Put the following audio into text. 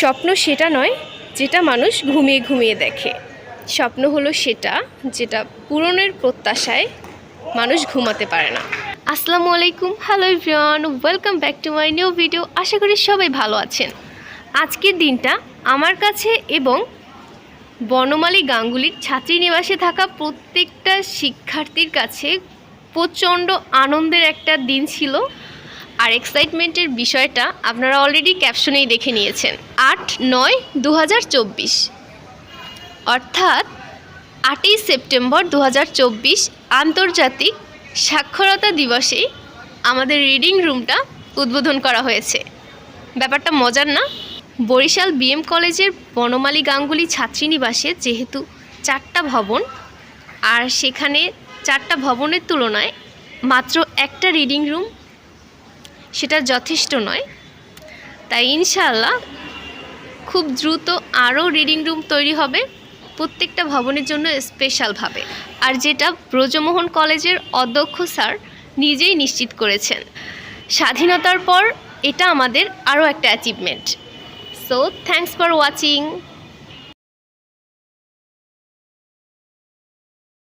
স্বপ্ন সেটা নয়, যেটা মানুষ ঘুমিয়ে ঘুমিয়ে দেখে। স্বপ্ন হলো সেটা, যেটা পূরণের প্রত্যাশায় মানুষ ঘুমাতে পারে না। আসসালামু আলাইকুম, hello everyone, welcome back to my new video, আশা করি সবাই ভালো আছেন। আজকের দিনটা আমার কাছে এবং বনমালী গাঙ্গুলির ছাত্রী নিবাসে থাকা প্রত্যেকটা শিক্ষার্থীর কাছে প্রচণ্ড আনন্দের একটা দিন ছিল। আর এক্সাইটমেন্টের বিষয়টা আপনারা অলরেডি ক্যাপশনেই দেখে নিয়েছেন। আট নয় দু অর্থাৎ আটই সেপ্টেম্বর দু হাজার চব্বিশ আন্তর্জাতিক সাক্ষরতা দিবসে আমাদের রিডিং রুমটা উদ্বোধন করা হয়েছে। ব্যাপারটা মজার না? বরিশাল বিএম কলেজের বনমালী গাঙ্গুলি ছাত্রীনিবাসে যেহেতু চারটা ভবন, আর সেখানে চারটা ভবনের তুলনায় মাত্র একটা রিডিং রুম সেটা যথেষ্ট নয়। তাই ইনশাআল্লাহ খুব দ্রুত আরও রিডিং রুম তৈরি হবে প্রত্যেকটা ভবনের জন্য স্পেশালভাবে আর যেটা ব্রজমোহন কলেজের অধ্যক্ষ স্যার নিজেই নিশ্চিত করেছেন। স্বাধীনতার পর এটা আমাদের আরও একটা achievement so thanks for watching